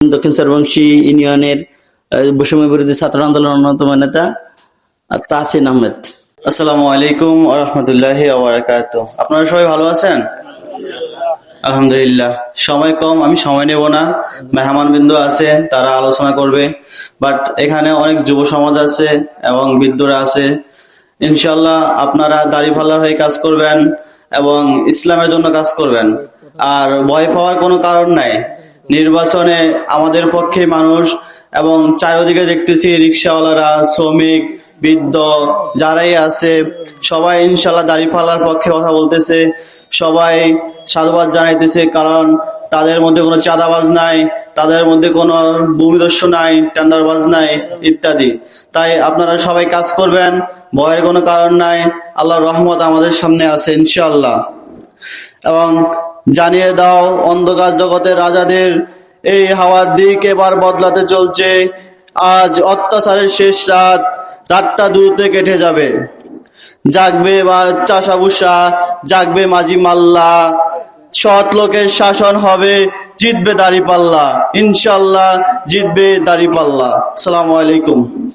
দক্ষিণ সর্বংশী ইউনিয়নের বৈষম্য বিরোধী ছাত্র আন্দোলনের অন্যতম নেতা আর তাহসিন আহমেদ। আসসালামু আলাইকুম আরহামদুল্লাহি আবরাকাত আপনারা সবাই ভালো আছেন? আলহামদুলিল্লাহ। সময় কম, আমি সময় নেব না। মেহমান বিন্দু আছে, তারা আলোচনা করবে। বাট এখানে অনেক যুব সমাজ আছে এবং বৃদ্ধরা আছে। ইনশাল্লাহ আপনারা দাড়িপাল্লার হয়ে কাজ করবেন এবং ইসলামের জন্য কাজ করবেন। আর ভয় পাওয়ার কোনো কারণ নাই। নির্বাচনে আমাদের পক্ষে মানুষ এবং চারিদিকে দেখতেছি রিক্সাওয়ালারা, শ্রমিক, বৃদ্ধ যারাই আছে, সবাই ইনশাল্লাহ দাঁড়িপাল্লার পক্ষে কথা বলতেছে, সবাই সাধুবাদ জানাইতেছে কারণ তাদের মধ্যে কোনো চাঁদাবাজ নাই, তাদের মধ্যে কোনো ভূমিদস্যু নাই, টেন্ডারবাজ নাই, ইত্যাদি। তাই আপনারা সবাই কাজ করবেন, ভয়ের কোনো কারণ নাই, আল্লাহর রহমত আমাদের সামনে আছে ইনশাল্লাহ এবং জানিয়ে দাও, অন্ধকার জগতের রাজাদের এই হাওয়ার দিক এবার বদলাতে চলছে। আজ অত্যাচারের শেষ রাত, রাতটা দ্রুত কেটে যাবে। জাগবে এবার চাষাভুষা, জাগবে মাঝি মাল্লা। সৎ লোকের শাসন হবে, জিতবে দাড়িপাল্লা। ইনশাল্লাহ জিতবে দাড়িপাল্লা। সালামু আলাইকুম।